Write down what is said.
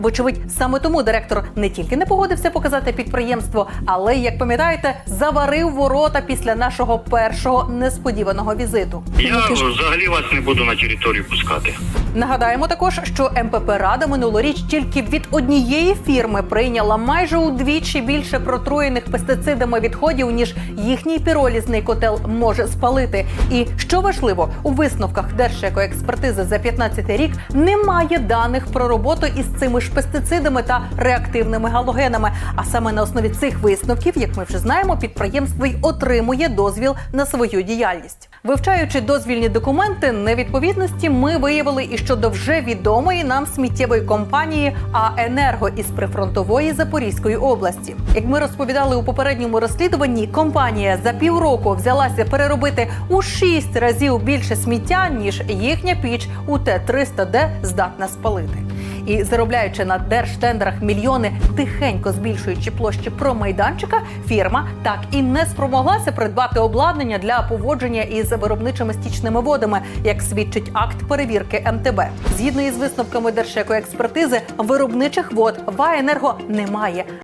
Вочевидь, саме тому директор не тільки не погодився показати підприємство, але як пам'ятаєте, заварив ворота після нашого першого несподіваного візиту. Я взагалі вас не буду на територію пускати. Нагадаємо також, що МПП Рада минулоріч тільки від однієї фірми прийняла майже удвічі більше протруєних пестицидами відходів, ніж їхній піролізний котел може спалити. І що важливо, у висновках Держекоекспертизи за 15 рік немає даних про роботу із цими ж пестицидами та реактивними галогенами. А саме на основі цих висновків, як ми вже знаємо, підприємство й отримує дозвіл на свою діяльність. Вивчаючи дозвільні документи невідповідності, ми виявили і щодо вже відомої нам сміттєвої компанії «А-Енерго» із прифронтової Запорізької області. Як ми розповідали у попередньому розслідуванні, компанія за півроку взялася переробити у шість разів більше сміття ніж їхня піч у Т-300Д здатна спалити. І заробляючи на держтендерах мільйони, тихенько збільшуючи площі промайданчика, фірма так і не спромоглася придбати обладнання для поводження із виробничими стічними водами, як свідчить акт перевірки МТБ. Згідно із висновками Держекоекспертизи, виробничих вод Ваенерго немає.